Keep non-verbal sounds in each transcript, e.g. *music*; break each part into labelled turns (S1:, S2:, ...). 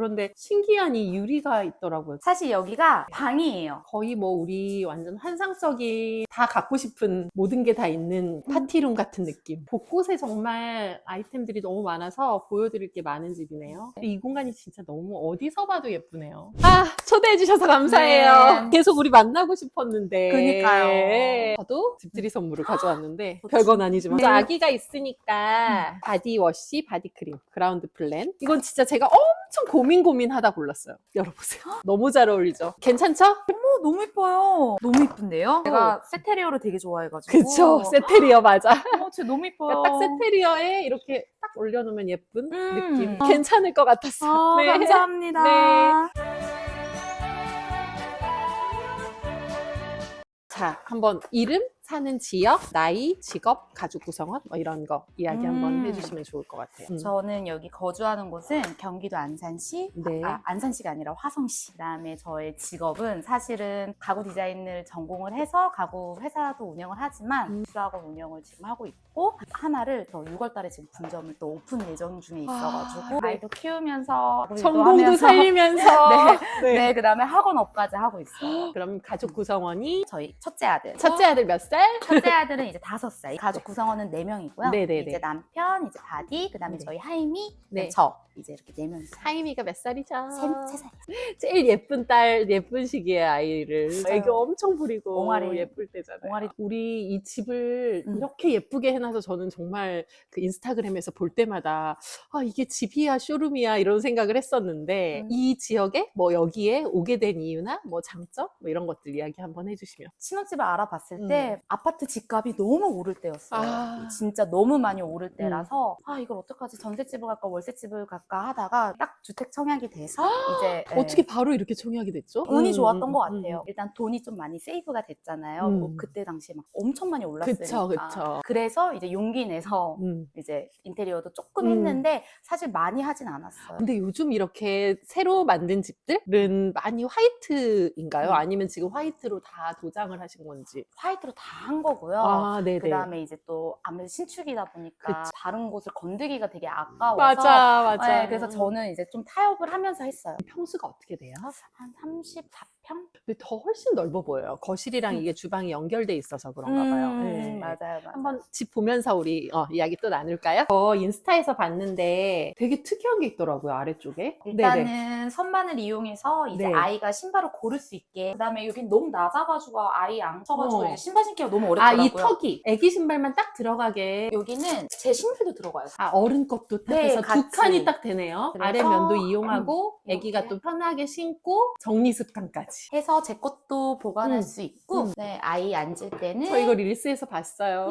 S1: 그런데 신기한 이 유리가 있더라고요.
S2: 사실 여기가 방이에요.
S1: 거의 뭐 우리 완전 환상적인 다 갖고 싶은 모든 게 다 있는 파티룸 같은 느낌. 곳곳에 정말 아이템들이 너무 많아서 보여드릴 게 많은 집이네요. 이 공간이 진짜 너무 어디서 봐도 예쁘네요. 아, 초대해 주셔서 감사해요.
S2: 네.
S1: 계속 우리 만나고 싶었는데.
S2: 그니까요.
S1: 네. 저도 집들이 선물을 가져왔는데, *gasps* 별건 아니지만.
S2: 네.
S1: 저 아기가 있으니까 바디워시, 바디크림, 그라운드 플랜. 이건 진짜 제가 엄청 고민 고민하다 골랐어요. 열어보세요. 너무 잘 어울리죠? 괜찮죠?
S2: 어머 너무 예뻐요. 너무 예쁜데요? 제가 세테리어를 되게 좋아해가지고.
S1: 그쵸. 세테리어 맞아.
S2: 어, 진짜 너무 예뻐요.
S1: 딱 세테리어에 이렇게 딱 올려놓으면 예쁜
S2: 음.
S1: 느낌.
S2: 어.
S1: 괜찮을 것 같았어요.
S2: 아,
S1: 네.
S2: 감사합니다.
S1: 네. 자, 한번 이름, 사는 지역, 나이, 직업, 가족 구성원 뭐 이런 거 이야기 한번
S2: 음.
S1: 해주시면 좋을 것 같아요. 음.
S2: 저는 여기 거주하는 곳은 경기도 안산시,
S1: 네.
S2: 아, 안산시가 아니라 화성시. 그다음에 저의 직업은 사실은 가구 디자인을 전공을 해서 가구 회사도 운영을 하지만
S1: 음.
S2: 주학원 운영을 지금 하고 있고 하나를 더 6월 달에 지금 분점을 또 오픈 예정 중에 있어가지고
S1: 아, 네.
S2: 아이도 키우면서
S1: 전공도
S2: 하면서
S1: 살리면서 *laughs*
S2: 네. 네, 그다음에 학원업까지 하고 있어요. *gasps*
S1: 그럼 가족 구성원이
S2: 저희 첫째 아들.
S1: 첫째 아들 몇 살?
S2: 첫째 아들은 *laughs* 이제 다섯 살. 가족 구성원은 네 명이고요.
S1: 네네네.
S2: 이제 남편, 이제 바디, 그다음에
S1: 네.
S2: 저희 하임이,
S1: 네.
S2: 저 이제 이렇게 네 명이서.
S1: 하임이가 몇 살이죠?
S2: 세, 세 살.
S1: 제일 예쁜 딸, 예쁜 시기에 아이를
S2: 맞아요.
S1: 애교 엄청 부리고
S2: 옹알이.
S1: 예쁠 때잖아요.
S2: 옹알이.
S1: 우리 이 집을
S2: 음.
S1: 이렇게 예쁘게 해 놔서 저는 정말 그 인스타그램에서 볼 때마다 아 이게 집이야 쇼룸이야 이런 생각을 했었는데
S2: 음.
S1: 이 지역에 뭐 여기에 오게 된 이유나 뭐 장점 뭐 이런 것들 이야기 한번 해주시면
S2: 신혼집을 알아봤을 때 아파트 집값이 너무 오를 때였어요.
S1: 음. 아.
S2: 진짜 너무 많이 오를 때라서 아 이걸 어떡하지 전셋집을 갈까 월세집을 갈까 하다가 딱 주택 청약이 돼서 이제 예,
S1: 어떻게 바로 이렇게 청약이 됐죠?
S2: 운이
S1: 음,
S2: 좋았던
S1: 음,
S2: 것
S1: 음,
S2: 같아요. 일단 돈이 좀 많이 세이브가 됐잖아요.
S1: 음.
S2: 뭐 그때 당시에 막 엄청 많이 올랐으니까.
S1: 그쵸, 그쵸.
S2: 그래서 이제 용기 내서
S1: 음.
S2: 이제 인테리어도 조금
S1: 음.
S2: 했는데 사실 많이 하진 않았어요.
S1: 근데 요즘 이렇게 새로 만든 집들은 많이 화이트인가요?
S2: 음.
S1: 아니면 지금 화이트로 다 도장을 하신 건지?
S2: 화이트로 다 한 거고요.
S1: 아, 네네.
S2: 그다음에 이제 또 아무래도 신축이다 보니까
S1: 그치.
S2: 다른 곳을 건드기가 되게 아까워서
S1: 맞아, 맞아.
S2: 네, 그래서 저는 이제 좀 타협을 하면서 했어요.
S1: 평수가 어떻게 돼요?
S2: 한 34평?
S1: 근데 더 훨씬 넓어 보여요. 거실이랑 이게 주방이 연결돼 있어서 그런가 봐요.
S2: 음,
S1: 네.
S2: 맞아요, 맞아요.
S1: 한번 집 보면서 우리 어, 이야기 또 나눌까요? 저 인스타에서 봤는데 되게 특이한 게 있더라고요 아래쪽에.
S2: 일단은. 선반을 이용해서 이제
S1: 네.
S2: 아이가 신발을 고를 수 있게 그다음에 여긴 너무 낮아가지고 아이 앉혀가지고
S1: 어.
S2: 이제 신발 신기가 너무
S1: 아
S2: 어렵더라고요.
S1: 이 턱이 애기 신발만 딱 들어가게.
S2: 여기는 제 신발도 들어가요.
S1: 아 어른 것도 딱
S2: 네,
S1: 해서 두
S2: 같이.
S1: 칸이 딱 되네요.
S2: 그래서,
S1: 아래 면도 이용하고
S2: 음,
S1: 애기가
S2: 이렇게.
S1: 또 편하게 신고 정리 습관까지.
S2: 해서 제 것도 보관할
S1: 음,
S2: 수 있고
S1: 음.
S2: 네, 아이 앉을 때는
S1: 저 이거 릴스에서 봤어요. 어.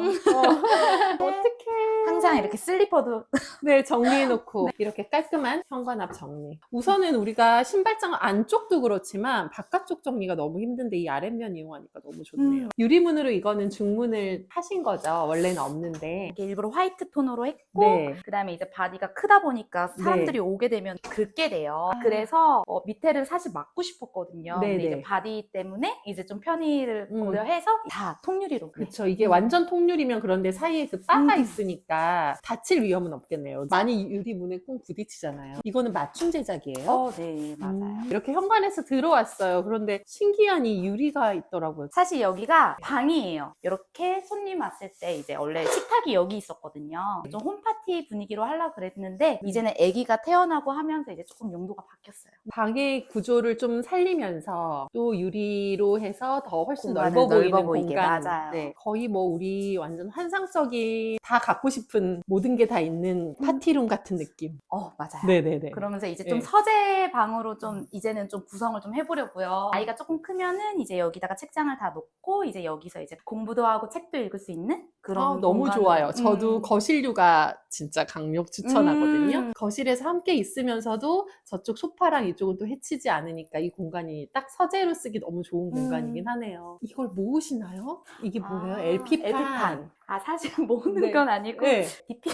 S1: 어떡해.
S2: 항상 이렇게 슬리퍼도 *laughs*
S1: 네, 정리해놓고 이렇게 깔끔한 현관 앞 정리. 우선은 우리가 신발장 안쪽도 그렇지만 바깥쪽 정리가 너무 힘든데 이 아랫면 이용하니까 너무 좋네요.
S2: 음.
S1: 유리문으로 이거는 중문을 하신 거죠. 원래는 없는데.
S2: 이렇게 일부러 화이트 톤으로 했고
S1: 네.
S2: 그다음에 이제 바디가 크다 보니까 사람들이 오게 되면 긁게 돼요. 그래서 어, 밑에를 사실 막고 싶었거든요. 근데
S1: 아. 네네.
S2: 이제 바디 때문에 이제 좀 편의를
S1: 음.
S2: 고려해서 다 통유리로.
S1: 그렇죠. 이게
S2: 음.
S1: 완전 통유리면 그런데 사이 에 그 바가
S2: 음.
S1: 있으니까 다칠 위험은 없겠네요. 많이 유리문에 꼭 부딪히잖아요. 이거는 맞춤 제작이에요.
S2: 어, 네, 맞아요.
S1: 음, 이렇게 현관에서 들어왔어요. 그런데 신기한 이 유리가 있더라고요.
S2: 사실 여기가 방이에요. 이렇게 손님 왔을 때 이제 원래 식탁이 여기 있었거든요. 좀 홈파티 분위기로 하려고 그랬는데
S1: 음.
S2: 이제는 아기가 태어나고 하면서 이제 조금 용도가 바뀌었어요.
S1: 방의 구조를 좀 살리면서 또 유리로 해서 더 훨씬 넓어 보이는
S2: 보이게,
S1: 공간.
S2: 맞아요.
S1: 네, 거의 뭐 우리 완전 환상 적인 다 갖고 싶은 모든 게 다 있는 파티룸 같은 느낌.
S2: 어, 맞아요.
S1: 네네네.
S2: 그러면서 이제 좀
S1: 네.
S2: 서재 방으로 좀 이제는 좀 구성을 좀 해보려고요. 아이가 조금 크면은 이제 여기다가 책장을 다 놓고 이제 여기서 이제 공부도 하고 책도 읽을 수 있는 그런
S1: 아, 너무. 좋아요. 저도
S2: 음.
S1: 거실류가 진짜 강력 추천하거든요.
S2: 음.
S1: 거실에서 함께 있으면서도 저쪽 소파랑 이쪽은 또 해치지 않으니까 이 공간이 딱 서재로 쓰기 너무 좋은 공간이긴
S2: 음.
S1: 하네요. 이걸 모으시나요? 이게 뭐예요?
S2: 아,
S1: LP판.
S2: LP판. 아 사실 *laughs* 모으는
S1: 네.
S2: 건 아니고
S1: 네. *laughs*
S2: DP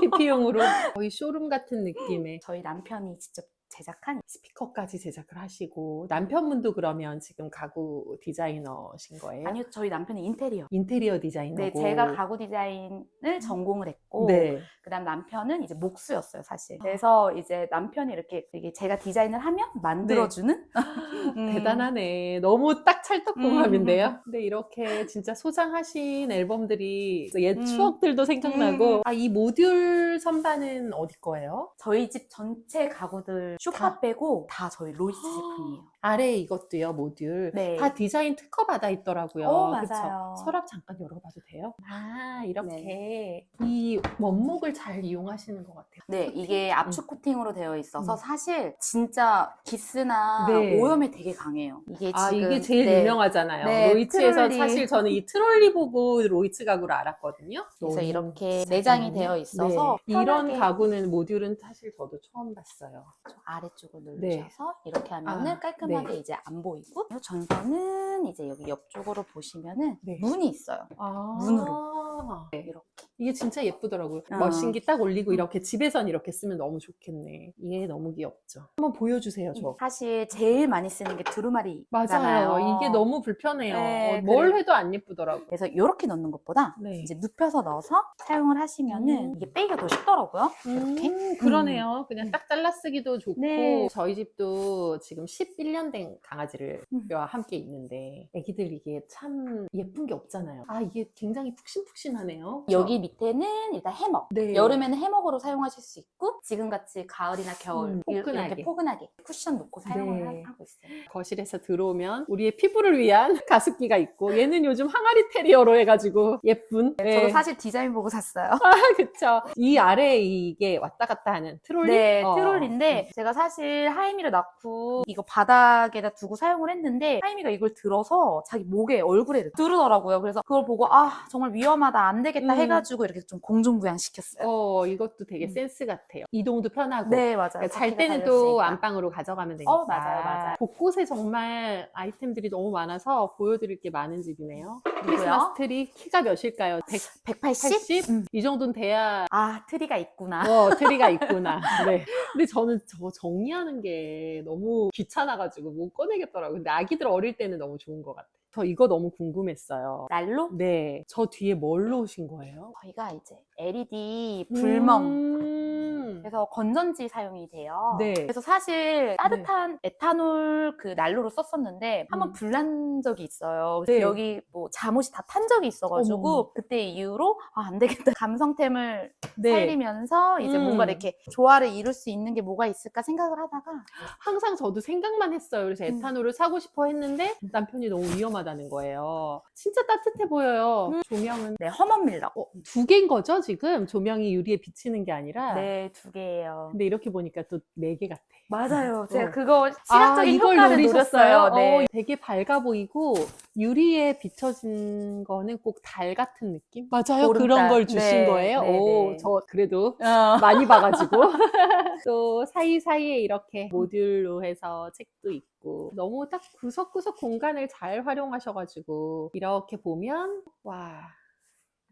S1: TP용으로 거의 쇼룸 같은 느낌의.
S2: 저희 남편이 직접 제작한
S1: 스피커까지 제작을 하시고 남편분도 그러면 지금 가구 디자이너신 거예요?
S2: 아니요 저희 남편이 인테리어.
S1: 인테리어 디자이너고.
S2: 네, 제가 가구 디자인을 전공을 했고,
S1: 네.
S2: 그다음 남편은 이제 목수였어요, 사실. 그래서 이제 남편이 이렇게 되게 제가 디자인을 하면 만들어주는 *laughs* 음.
S1: 대단하네. 너무 딱 찰떡궁합인데요.
S2: 음.
S1: 근데 이렇게 진짜 소장하신 앨범들이 옛
S2: 음.
S1: 추억들도 생각나고.
S2: 음.
S1: 아, 이 모듈 선반은 어디 거예요?
S2: 저희 집 전체 가구들 쇼파
S1: 다?
S2: 빼고 다 저희 로이스 제품이에요. *gasps*
S1: 아래 이것도요, 모듈.
S2: 네.
S1: 다 디자인 특허 받아 있더라고요.
S2: 어,
S1: 그쵸?
S2: 맞아요.
S1: 서랍 잠깐 열어봐도 돼요? 아, 이렇게.
S2: 네.
S1: 이 원목을 잘 이용하시는 것 같아요.
S2: 네, 이게 압축 코팅으로 되어 있어서
S1: 음.
S2: 사실 진짜 기스나
S1: 네.
S2: 오염에 되게 강해요. 이게
S1: 아,
S2: 지금
S1: 이게 제일
S2: 네.
S1: 유명하잖아요.
S2: 네,
S1: 로이츠에서
S2: 트롤리.
S1: 사실 저는 이 트롤리 보고 로이츠 가구를 알았거든요.
S2: 그래서
S1: 너무
S2: 이렇게. 내장이 되어 있어서
S1: 네. 이런 가구는 모듈은 사실 저도 처음 봤어요.
S2: 아래쪽을
S1: 네.
S2: 누르셔서 이렇게 하면은
S1: 아,
S2: 깔끔 하게
S1: 네.
S2: 이제 안 보이고 전선은 이제 여기 옆쪽으로 보시면은
S1: 네.
S2: 문이 있어요.
S1: 아,
S2: 문으로.
S1: 네.
S2: 이렇게.
S1: 이게 진짜 예쁘더라고요.
S2: 어.
S1: 머신기 딱 올리고 이렇게 집에선 이렇게 쓰면 너무 좋겠네. 이게 너무 귀엽죠. 한번 보여주세요, 저.
S2: 사실 제일 많이 쓰는 게 두루마리.
S1: 맞아요. 이게 너무 불편해요.
S2: 네,
S1: 어, 뭘
S2: 그래.
S1: 해도 안 예쁘더라고요.
S2: 그래서 이렇게 넣는 것보다
S1: 네.
S2: 이제 눕혀서 넣어서 사용을 하시면은
S1: 음.
S2: 이게 빼기가 더 쉽더라고요. 이렇게.
S1: 음, 그러네요. 그냥
S2: 음.
S1: 딱 잘라 쓰기도 좋고
S2: 네.
S1: 저희 집도 지금 11년 된 강아지를
S2: 음.
S1: 와 함께 있는데 애기들 이게 참 예쁜 게 없잖아요. 아 이게 굉장히 푹신푹신하네요.
S2: 여기 밑에는 일단 해먹.
S1: 네.
S2: 여름에는 해먹으로 사용하실 수 있고 지금같이 가을이나 겨울
S1: 음,
S2: 이-
S1: 포근하게.
S2: 이렇게 포근하게 쿠션 놓고 사용을
S1: 네.
S2: 하- 하고 있어요.
S1: 거실에서 들어오면 우리의 피부를 위한 *laughs* 가습기가 있고 얘는 요즘 항아리 테리어로 해가지고 예쁜. 네.
S2: 저도 사실 디자인 보고 샀어요. *laughs*
S1: 그쵸. 이 아래에 이게 왔다 갔다 하는 트롤리.
S2: 네,
S1: 어.
S2: 트롤인데 제가 사실 하이미를 낳고 이거 바닥에다 두고 사용을 했는데 하이미가 이걸 들어서 자기 목에 얼굴에 두르더라고요. 그래서 그걸 보고 아 정말 위험하다 안 되겠다
S1: 음.
S2: 해가지고 이렇게 좀 공중부양 시켰어요.
S1: 어 이것도 되게
S2: 음.
S1: 센스 같아요. 이동도 편하고.
S2: 네 맞아요.
S1: 그러니까 잘 때는 또. 안방으로 가져가면 되니까.
S2: 어, 맞아요, 맞아요.
S1: 곳곳에 정말 아이템들이 너무 많아서 보여드릴 게 많은 집이네요. 크리스마스 트리 키가 몇일까요?
S2: 180?
S1: 180?
S2: 음.
S1: 이 정도는 돼야
S2: 아 트리가 있구나.
S1: 어, 트리가 *laughs* 있구나. 네. 근데 저는 저 정리하는 게 너무 귀찮아가지고 못 꺼내겠더라고요. 근데 아기들 어릴 때는 너무 좋은 것 같아요. 저 이거 너무 궁금했어요.
S2: 난로?
S1: 네. 저 뒤에 뭘 놓으신 거예요?
S2: 저희가 이제 LED 불멍
S1: 음.
S2: 그래서 건전지 사용이 돼요.
S1: 네.
S2: 그래서 사실 따뜻한 에탄올 그 난로를 썼었는데 한번
S1: 음.
S2: 불난 적이 있어요. 그래서
S1: 네.
S2: 여기 뭐 잠옷이 다 탄 적이 있어가지고
S1: 어머.
S2: 그때 이후로 아, 안 되겠다. *laughs* 감성템을
S1: 네.
S2: 살리면서 이제
S1: 음.
S2: 뭔가 이렇게 조화를 이룰 수 있는 게 뭐가 있을까 생각을 하다가
S1: 항상 저도 생각만 했어요. 그래서
S2: 음.
S1: 에탄올을 사고 싶어 했는데 남편이 너무 위험하다 는 거예요. 진짜 따뜻해 보여요.
S2: 음.
S1: 조명은
S2: 네 밀러.
S1: 어, 두 개인 거죠, 지금? 조명이 유리에 비치는 게 아니라.
S2: 네 두 개예요.
S1: 근데 이렇게 보니까 또 네 개 같아.
S2: 맞아요. 제가
S1: 어.
S2: 그거 시각적인
S1: 이걸
S2: 효과를
S1: 노리셨어요?
S2: 노렸어요. 네.
S1: 어, 되게 밝아 보이고 유리에 비춰진 거는 꼭 달 같은 느낌? 맞아요.
S2: 보름달.
S1: 그런 걸 주신
S2: 네,
S1: 거예요.
S2: 네,
S1: 오,
S2: 네.
S1: 저 그래도
S2: 어.
S1: 많이 봐가지고 *laughs* 또 사이사이에 이렇게 모듈로 해서 책도 있고 너무 딱 구석구석 공간을 잘 활용하셔가지고 이렇게 보면 와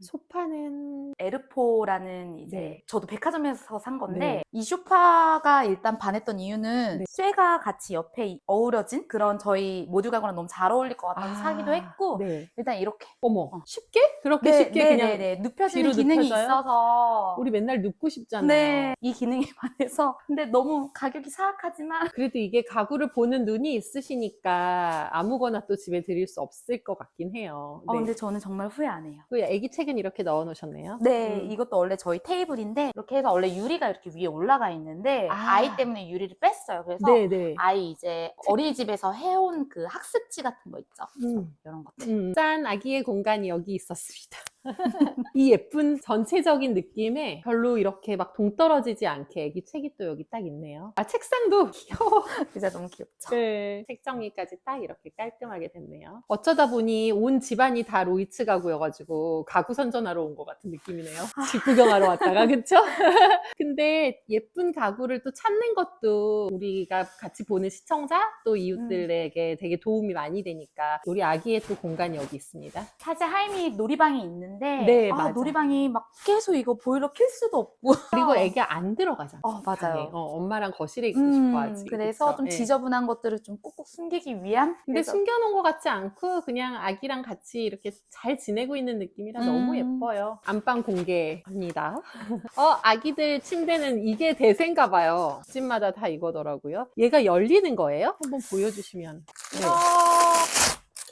S1: 소파는
S2: 에르포라는 이제
S1: 네.
S2: 저도 백화점에서 산 건데
S1: 네.
S2: 이 소파가 일단 반했던 이유는
S1: 네.
S2: 쇠가 같이 옆에 이- 어우러진 그런 저희 모듈 가구랑 너무 잘 어울릴 것 같아서 사기도 했고
S1: 네.
S2: 일단 이렇게
S1: 어머
S2: 어.
S1: 쉽게 그렇게 쉽게 그냥
S2: 네, 눕혀지는
S1: 뒤로
S2: 기능이
S1: 눕혀져요?
S2: 있어서
S1: 우리 맨날 눕고 싶잖아요.
S2: 네, 이 기능에 *laughs* 반해서 근데 너무 가격이 사악하지만 *laughs*
S1: 그래도 이게 가구를 보는 눈이 있으시니까 아무거나 또 집에 드릴 수 없을 것 같긴 해요.
S2: 어,
S1: 네.
S2: 근데 저는 정말 후회 안 해요.
S1: 그 애기 책은 이렇게 넣어 놓으셨네요.
S2: 네,
S1: 음.
S2: 이것도 원래 저희 테이블인데 이렇게 해서 원래 유리가 이렇게 위에 올라가 있는데
S1: 아.
S2: 아. 이 때문에 유리를 뺐어요. 그래서
S1: 네, 네.
S2: 아이 이제 어린이집에서 해온 그 학습지 같은 거 있죠.
S1: 음.
S2: 이런 것들.
S1: 음, 짠 아기의 공간이 여기 있었습니다. 이 예쁜 전체적인 느낌에 별로 이렇게 막 동떨어지지 않게 애기 책이 또 여기 딱 있네요. 아 책상도 *laughs* 귀여워.
S2: 진짜 너무 귀엽죠.
S1: 네. 책 정리까지 딱 이렇게 깔끔하게 됐네요. 어쩌다 보니 온 집안이 다 로이츠 가구여가지고 가구 선전하러 온 것 같은 느낌이네요. 집 구경하러 왔다가 그쵸? *laughs* 근데 예쁜 가구를 또 찾는 것도 우리가 같이 보는 시청자 또 이웃들에게 되게 도움이 많이 되니까 우리 아기의 또 공간이 여기 있습니다.
S2: 사실 하임이 놀이방이 있는데 있는데
S1: 네,
S2: 아,
S1: 맞아.
S2: 놀이방이 막 계속 이거 보일러 킬 수도 없고 *laughs*
S1: 그리고 애기 안 들어가잖아.
S2: 어, 맞아요.
S1: 어, 엄마랑 거실에 있고
S2: 음,
S1: 싶어 하지.
S2: 그래서
S1: 그쵸?
S2: 좀
S1: 예.
S2: 지저분한 것들을 좀 꾹꾹 숨기기 위한
S1: 근데
S2: 그래서
S1: 숨겨놓은 것 같지 않고 그냥 아기랑 같이 이렇게 잘 지내고 있는 느낌이라 너무
S2: 음.
S1: 예뻐요. 안방 공개합니다. *laughs* 어, 아기들 침대는 이게 대세인가 봐요. 집마다 다 이거더라고요. 얘가 열리는 거예요? 한번 보여주시면.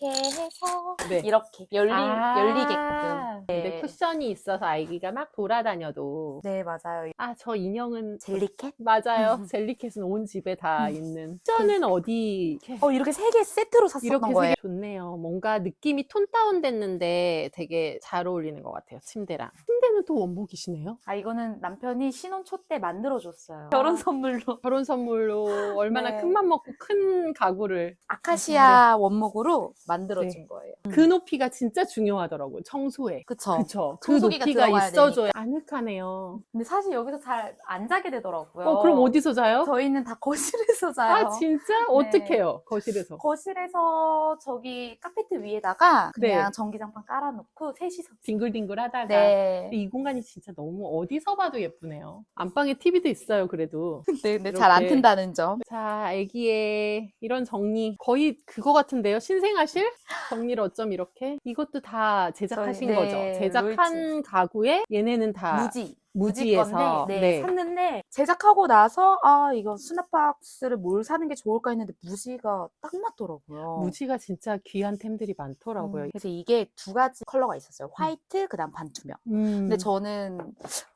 S2: 이렇게 해서
S1: 네.
S2: 이렇게 열리,
S1: 아,
S2: 열리게끔
S1: 근데
S2: 네.
S1: 쿠션이 있어서 아기가 막 돌아다녀도
S2: 네 맞아요
S1: 아, 저 인형은
S2: 젤리캣?
S1: 맞아요. *laughs*
S2: 음.
S1: 젤리캣은 온 집에 다
S2: 음.
S1: 있는. 쿠션은 어디 이렇게
S2: 어 이렇게 세 개 세트로 샀었던
S1: 이렇게
S2: 거예요
S1: 되게 좋네요. 뭔가 느낌이 톤 다운 됐는데 되게 잘 어울리는 것 같아요. 침대랑. 침대는 또 원목이시네요.
S2: 아 이거는 남편이 신혼 초 때 만들어줬어요 결혼 선물로 *laughs*
S1: 결혼 선물로 얼마나
S2: 네.
S1: 큰 맘 먹고 큰 가구를
S2: 아카시아 원목으로 만들어준
S1: 네.
S2: 거예요
S1: 그 높이가 진짜 중요하더라고요. 청소에.
S2: 그쵸
S1: 그쵸. 그
S2: 청소기가
S1: 높이가
S2: 들어가야
S1: 있어줘야 아늑하네요.
S2: 근데 사실 여기서 잘 안 자게 되더라고요
S1: 어, 그럼 어디서 자요?
S2: 저희는 다 거실에서 자요
S1: 아, 진짜? 어떡해요? 거실에서.
S2: 거실에서 저기 카페트 위에다가
S1: 네.
S2: 그냥 전기장판 깔아놓고 셋이서
S1: 뒹굴뒹굴 하다가.
S2: 네.
S1: 근데 이 공간이 진짜 너무 어디서 봐도 예쁘네요. 안방에 TV도 있어요, 그래도. *laughs*
S2: 네, 근데 잘 안
S1: 이렇게.
S2: 튼다는 점.
S1: 자, 애기의 이런 정리. 거의 그거 같은데요? 신생아 실? 정리를 어쩜 이렇게? 이것도 다 제작하신
S2: 저희,
S1: 거죠?
S2: 네,
S1: 제작한 가구에 얘네는 다
S2: 무지.
S1: 무지에서.
S2: 건데, 네, 샀는데 제작하고 나서 아 이거 수납 박스를 뭘 사는 게 좋을까 했는데 무지가 딱 맞더라고요.
S1: 무지가 진짜 귀한 템들이 많더라고요.
S2: 음, 그래서 이게 두 가지 컬러가 있었어요. 화이트 그다음 반투명.
S1: 음.
S2: 근데 저는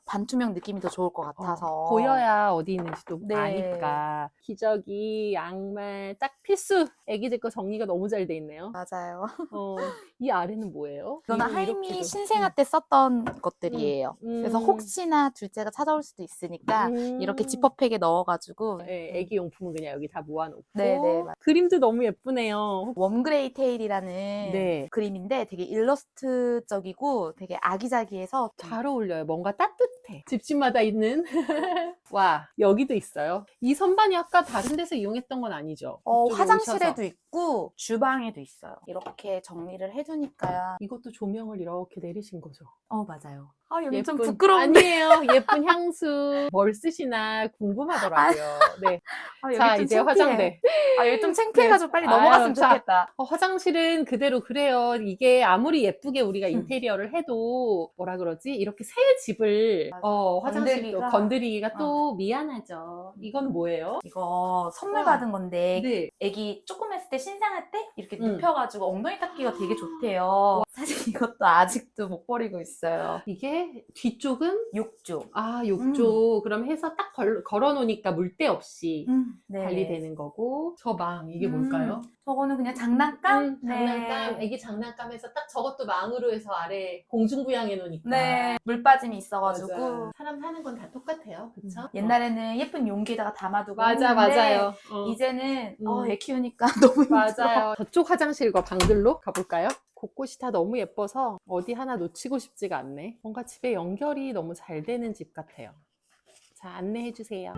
S2: 반투명 느낌이 더 좋을 것
S1: 어,
S2: 같아서
S1: 보여야 어디 있는지도
S2: 네.
S1: 아니까. 기저귀, 양말, 딱 필수. 애기들 거 정리가 너무 잘 돼 있네요.
S2: 맞아요. *laughs*
S1: 어, 이 아래는 뭐예요?
S2: 이거는
S1: 이거
S2: 하임이. 신생아 때 썼던 것들이에요.
S1: 음.
S2: 그래서 혹시나 둘째가 찾아올 수도 있으니까
S1: 음.
S2: 이렇게 지퍼백에 넣어가지고
S1: 네, 애기 용품은 그냥 여기 다 모아놓고.
S2: 네, 네, 맞-
S1: 그림도 너무 예쁘네요.
S2: 웜그레이 테일이라는
S1: 네.
S2: 그림인데 되게 일러스트적이고 되게 아기자기해서
S1: 잘 어울려요. 뭔가 따뜻 해. 집집마다 있는. *laughs* 와, 여기도 있어요. 이 선반이 아까 다른 데서 이용했던 건 아니죠?
S2: 어, 화장실에도. 있고 주방에도 있어요. 이렇게 정리를 해두니까
S1: 이것도 조명을 이렇게 내리신 거죠.
S2: 어 맞아요. 아 여기 좀 부끄러운데
S1: 아니에요. 예쁜 향수 뭘 쓰시나 궁금하더라고요. *laughs* 네.
S2: 아,
S1: 자,
S2: 좀
S1: 이제
S2: 창피해.
S1: 화장대.
S2: 아 여기 좀 창피해가지고 빨리
S1: 아유,
S2: 넘어갔으면
S1: 자.
S2: 좋겠다.
S1: 어, 화장실은 그대로 그래요. 이게 아무리 예쁘게 우리가
S2: 음.
S1: 인테리어를 해도 뭐라 그러지? 이렇게 새 집을
S2: 맞아.
S1: 어, 화장실도
S2: 건드리기가-
S1: 건드리기가 또 미안하죠. 이건 뭐예요?
S2: 이거 선물
S1: 와.
S2: 받은 건데
S1: 네.
S2: 애기 조금 했을 때 신생할 때 이렇게
S1: 음.
S2: 눕혀가지고 엉덩이 닦기가 되게 좋대요. 사실 이것도 아직도 못 버리고 있어요.
S1: 이게 뒤쪽은
S2: 욕조.
S1: 아 욕조 그럼 해서 딱 걸, 걸어놓으니까 물때 없이
S2: 네.
S1: 관리되는 거고 저 망 이게
S2: 음,
S1: 뭘까요?
S2: 저거는 그냥 장난감?
S1: 음, 장난감 애기 장난감에서 딱 저것도 망으로 해서 아래 공중부양해 놓으니까
S2: 네. 물 빠짐이
S1: 맞아.
S2: 있어가지고.
S1: 사람 하는 건 다 똑같아요 그쵸?
S2: 옛날에는 예쁜 용기에다가 담아두고
S1: 맞아
S2: 했는데
S1: 맞아요 어.
S2: 이제는
S1: 음.
S2: 어, 애 키우니까 *laughs* 너무 힘들어.
S1: 맞아요 저쪽 화장실과 방들로 가볼까요? 곳곳이 다 너무 예뻐서 어디 하나 놓치고 싶지가 않네. 뭔가 집에 연결이 너무 잘 되는 집 같아요. 자 안내해 주세요